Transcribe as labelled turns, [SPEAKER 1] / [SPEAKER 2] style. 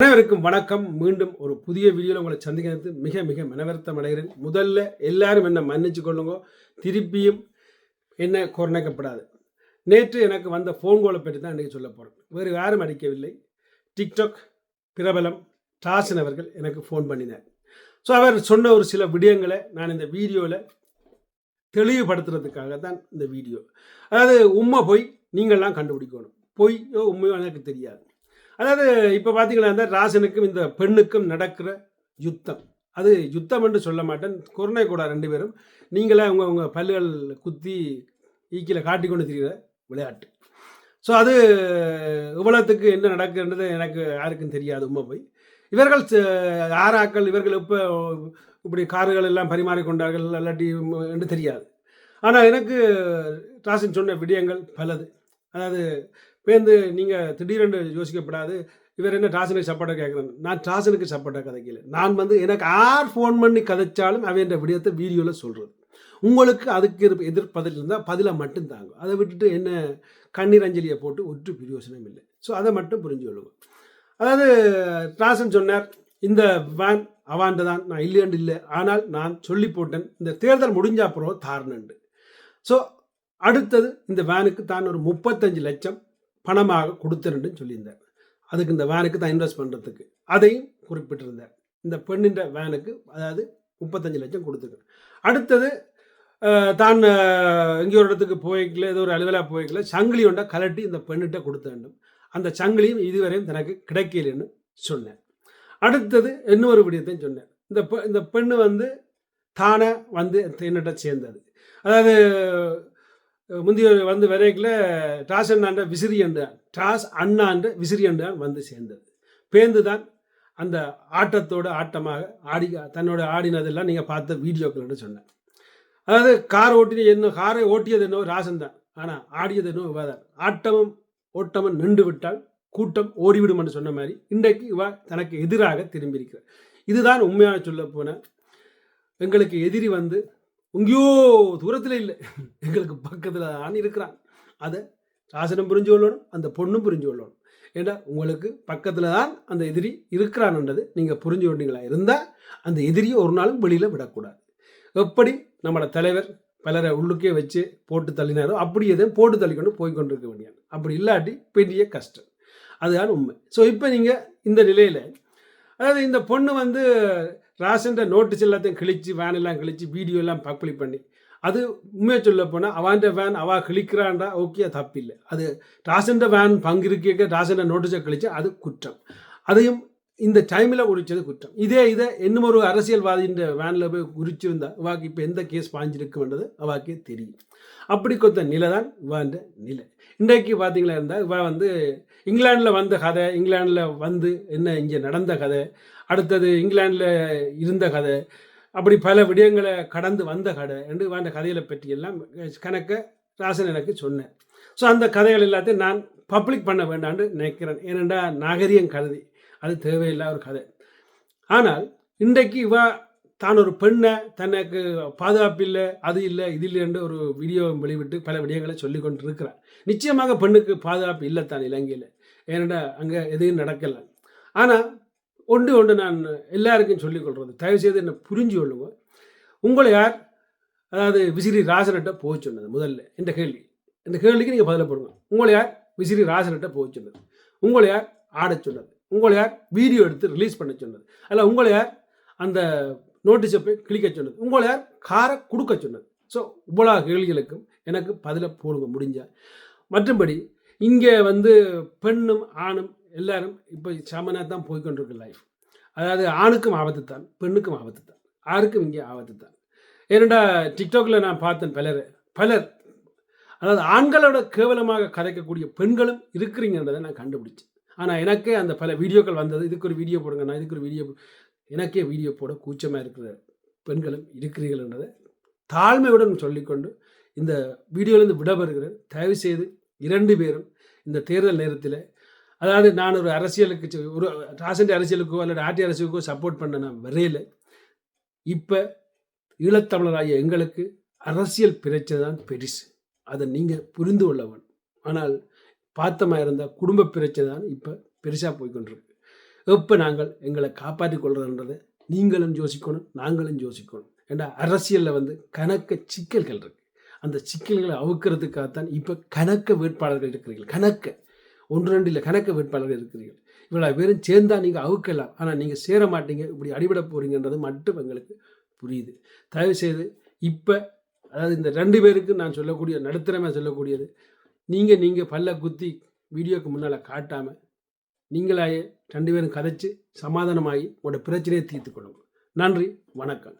[SPEAKER 1] அனைவருக்கும் வணக்கம். மீண்டும் ஒரு புதிய வீடியோவில் உங்களை சந்திக்கிறது மிக மிக மனவருத்தம் அடைகிறேன். முதல்ல எல்லாரும் என்ன மன்னிச்சு கொள்ளுங்க. திருப்பியும் என்ன குறைக்கப்படாது நேற்று எனக்கு வந்த ஃபோன் கோலை பற்றி தான் இன்றைக்கி சொல்ல போகிறேன் வேறு யாரும் அடிக்கவில்லை. டிக்டாக் பிரபலம் டாசன் அவர்கள் எனக்கு ஃபோன் பண்ணினார். ஸோ அவர் சொன்ன ஒரு சில விடயங்களை நான் இந்த வீடியோவில் தெளிவுபடுத்துறதுக்காக தான் இந்த வீடியோ. அதாவது உண்மை போய் நீங்கள்லாம் கண்டுபிடிக்கணும். பொய்யோ உண்மையோ எனக்கு தெரியாது. அதாவது இப்போ பார்த்தீங்கன்னா இந்த ராசனுக்கும் இந்த பெண்ணுக்கும் நடக்கிற யுத்தம். அது யுத்தம் என்று சொல்ல மாட்டேன். கொரோனா கூட ரெண்டு பேரும். நீங்களே அவங்க அவங்க பல்லுகள் குத்தி ஈக்கில காட்டி கொண்டு திரிகிற விளையாட்டு. ஸோ அது இவ்வளோத்துக்கு என்ன நடக்குன்றது எனக்கு யாருக்கும் தெரியாது உண்மை போய். இவர்கள் ஆறாக்கள் ஆராக்கள் இவர்கள் இப்போ இப்படி கார்கள் எல்லாம் பரிமாறிக்கொண்டார்கள் இல்லாட்டி என்று தெரியாது. ஆனால் எனக்கு ராசன் சொன்ன விடயங்கள் பலது. அதாவது பேருந்து நீங்கள் திடீரென்று யோசிக்கப்படாது. இவர் என்ன டாசனுக்கு சப்போர்ட்டாக கேட்குறாங்க நான் டாசனுக்கு சப்போர்ட்டாக கதைக்கல. நான் வந்து எனக்கு யார் ஃபோன் பண்ணி கதைச்சாலும் அவன் விடயத்தை வீடியோவில் சொல்கிறது உங்களுக்கு அதுக்கு இருப்ப- எதிர்ப்பதில் இருந்தால் பதிலை மட்டும் தாங்க. அதை விட்டுட்டு என்ன கண்ணீர் அஞ்சலியை போட்டு ஒற்று பிரியோசனம் இல்லை. ஸோ அதை மட்டும் புரிஞ்சு கொள்ளுங்க. அதாவது டாசன் சொன்னார் இந்த வேன் அவாண்டு தான். நான் இல்லையண்டு இல்லை. ஆனால் நான் சொல்லி போட்டேன். இந்த தேர்தல் முடிஞ்ச அப்புறம் தாரணண்டு. ஸோ அடுத்தது இந்த வேனுக்கு தான் ஒரு முப்பத்தஞ்சு லட்சம் பணமாக கொடுத்துருன்னு சொல்லியிருந்தார். அதுக்கு இந்த வேனுக்கு தான் இன்வெஸ்ட் பண்ணுறதுக்கு அதையும் குறிப்பிட்டிருந்தார். இந்த பெண்ணின்ற வேனுக்கு அதாவது முப்பத்தஞ்சு லட்சம் கொடுத்துருக்கு அடுத்தது தான் எங்கேயோ ஒரு இடத்துக்கு போய்க்கல ஏதோ ஒரு அலுவலாக போய்க்கல சங்கிலி ஒன்றை கலட்டி இந்த பெண்ணிட்ட கொடுத்த வேண்டும். அந்த சங்கிலியும் இதுவரையும் தனக்கு கிடைக்கலன்னு சொன்னேன் அடுத்தது இன்னொரு விடயத்தையும் சொன்னேன் இந்த பெ- இந்த பெண்ணு வந்து தானே வந்து என்னட்ட சேர்ந்தது. அதாவது முந்தைய வந்து வரைக்கில் டாஸ் அண்ணாண்ட விசிறி என்றான் டாஸ் அண்ணாண்ட விசிறி என்றான் வந்து சேர்ந்தது. பேந்து தான் அந்த ஆட்டத்தோட ஆட்டமாக ஆடி தன்னோட ஆடினதெல்லாம் நீங்கள் பார்த்த வீடியோக்கள்னு சொன்னேன். அதாவது கார் ஓட்டின என்ன காரை ஓட்டியது என்னவோ ராசன் தான் ஆனால் ஆடியது என்னவோ இவா தான். ஆட்டமும் ஓட்டமும் நின்று விட்டால் கூட்டம் ஓடிவிடும் என்று சொன்ன மாதிரி இன்றைக்கு இவா தனக்கு எதிராக திரும்பியிருக்கிறார். இதுதான் உண்மையான சொல்ல போன எங்களுக்கு எதிரி வந்து எங்கேயோ தூரத்தில் இல்லை. எங்களுக்கு பக்கத்தில் தான் இருக்கிறான். அதை ராசனும் புரிஞ்சு கொள்ளணும் அந்த பொண்ணும் புரிஞ்சு கொள்ளணும். ஏன்னா உங்களுக்கு பக்கத்தில் தான் அந்த எதிரி இருக்கிறான்ன்றது நீங்கள் புரிஞ்சு கொண்டீங்களா? இருந்தால் அந்த எதிரியை ஒரு நாளும் வெளியில் விடக்கூடாது. எப்படி நம்மளோட தலைவர் பலரை உள்ளுக்கே வச்சு போட்டு தள்ளினாரோ அப்படி எதுவும் போட்டு தள்ளிக்கொண்டு போய் கொண்டிருக்க வேண்டியது. அப்படி இல்லாட்டி பெரிய கஷ்டம். அதுதான் உண்மை. ஸோ இப்போ நீங்கள் இந்த நிலையில் அதாவது இந்த பொண்ணு வந்து ராசன்ற நோட்டீஸ் எல்லாத்தையும் கிழிச்சு வேன் எல்லாம் கிழிச்சு வீடியோ எல்லாம் பப்ளிக் பண்ணி. அது உண்மையை சொல்ல போனால் அவாண்ட வேன் அவா கிழிக்கிறான்டா ஓகே தப்பில்லை. அது ராசன்ற வேன் பங்கு இருக்க ராசன்ற நோட்டீஸை கிழிச்சு அது குற்றம். அதையும் இந்த டைமில் உரிச்சது குற்றம். இதே இதை இன்னும் ஒரு அரசியல்வாதின்ற வேனில் போய் குறிச்சிருந்தா அவாக்கு இப்போ எந்த கேஸ் பாஞ்சிருக்குன்றது அவாக்கே தெரியும். அப்படி கொத்த நிலை தான் இவாண்ட நிலை. இன்றைக்கு பார்த்தீங்களா இருந்தால் இவா வந்து இங்கிலாந்தில் வந்த கதை இங்கிலாண்டில் வந்து என்ன இங்கே நடந்த கதை அடுத்தது இங்கிலாந்தில் இருந்த கதை அப்படி பல விடயங்களை கடந்து வந்த கதை என்று வாண்ட கதைகளை பற்றி எல்லாம் கணக்க ராசன் எனக்கு சொன்னேன் ஸோ அந்த கதைகள் எல்லாத்தையும் நான் பப்ளிக் பண்ண வேண்டாம்னு நினைக்கிறேன். ஏனென்றால் நாகரிகம் கருதி அது தேவையில்லாத ஒரு கதை. ஆனால் இன்றைக்கு இவ தான் ஒரு பெண்ணை தனக்கு பாதுகாப்பு இல்லை அது இல்லை இது இல்லைன்ற ஒரு வீடியோ வெளிவிட்டு பல விடயங்களை சொல்லி கொண்டு இருக்கிறார் நிச்சயமாக பெண்ணுக்கு பாதுகாப்பு இல்லை தான் இலங்கையில். ஏனெண்டா அங்கே எதுவும் நடக்கலை. ஆனால் ஒன்று ஒன்று நான் எல்லாருக்கும் சொல்லிக் கொள்வது தயவு செய்து என்னை புரிஞ்சு கொள்ளுங்க உங்களை யார் அதாவது விசிறி ராசனிட்ட போக சொன்னது முதல்ல இந்த கேள்வி. இந்த கேள்விக்கு நீங்கள் பதில போடுங்க. உங்களை யார் விசிறி ராசனிட்ட போக சொன்னது? உங்களை யார் ஆடச் சொன்னது? உங்களை யார்? வீடியோ எடுத்து ரிலீஸ் பண்ண சொன்னது. அல்ல உங்களை யார்? அந்த நோட்டீஸை போய் கிளிக்க சொன்னது. உங்களை யார்? காரை கொடுக்க சொன்னது. ஸோ இவ்வளோ கேள்விகளுக்கும் எனக்கு பதிலை போடுங்க முடிஞ்சால் மற்றபடி இங்கே வந்து பெண்ணும் ஆணும் எல்லாரும் இப்போ சமனாக தான் போய்க்கொண்டிருக்கு லைஃப் அதாவது ஆணுக்கும் ஆபத்து தான் பெண்ணுக்கும் ஆபத்து தான். யாருக்கும் இங்கே ஆபத்து தான். ஏனெண்டா டிக்டாக்ல நான் பார்த்தேன் பலர். பலர் அதாவது ஆண்களோட கேவலமாக கதைக்கக்கூடிய பெண்களும் இருக்கிறீங்கன்றதை நான் கண்டுபிடிச்சேன். ஆனால் எனக்கே அந்த பல வீடியோக்கள் வந்தது. இதுக்கு ஒரு வீடியோ போடுங்க நான் இதுக்கு ஒரு வீடியோ எனக்கே வீடியோ போட கூச்சமாக இருக்கிற பெண்களும் இருக்கிறீர்கள் என்றதை தாழ்மையுடன் சொல்லிக்கொண்டு இந்த வீடியோலேருந்து விடப்பெறுகிறேன் தயவு செய்து இரண்டு பேரும் இந்த தேர்தல் நேரத்தில் அதாவது நான் ஒரு அரசியலுக்கு ஒரு ராசண்டி அரசியலுக்கோ அல்லது ஆட்டி அரசியலுக்கோ சப்போர்ட் பண்ண நான் வரையில. இப்போ ஈழத்தமிழராகிய எங்களுக்கு அரசியல் பிரச்சனை தான் பெருசு. அதை நீங்கள் புரிந்து கொள்ளவன் ஆனால் பார்த்தமா இருந்தால் குடும்ப பிரச்சனை தான் இப்போ பெருசாக போய்க்கொண்டிருக்கு எப்போ நாங்கள் எங்களை காப்பாற்றிக் கொள்றதுன்றதை நீங்களும் யோசிக்கணும் நாங்களும் யோசிக்கணும். ஏன்னா அரசியலில் வந்து கணக்க சிக்கல்கள் இருக்குது அந்த சிக்கல்களை அவுக்கிறதுக்காகத்தான் இப்போ கணக்க வேட்பாளர்கள் இருக்கிறீர்கள். கணக்க. ஒன்று ரெண்டு இல்லை கணக்க வேட்பாளர்கள் இருக்கிறீர்கள். இவ்வளோ பேரும் சேர்ந்தால் நீங்கள் அவுக்கலாம். ஆனால் நீங்கள் சேர மாட்டீங்க. இப்படி அடிபட போகிறீங்கன்றது மட்டும் எங்களுக்கு புரியுது. தயவுசெய்து இப்போ அதாவது இந்த ரெண்டு பேருக்கு நான் சொல்லக்கூடிய நடுத்தரமாக சொல்லக்கூடியது நீங்கள் நீங்கள் பல்ல குத்தி வீடியோக்கு முன்னால் காட்டாமல் நீங்களாயே ரெண்டு பேரும் கதைச்சு சமாதானமாகி உங்களோட பிரச்சனையை தீர்த்து கொள்ளுங்க நன்றி வணக்கம்.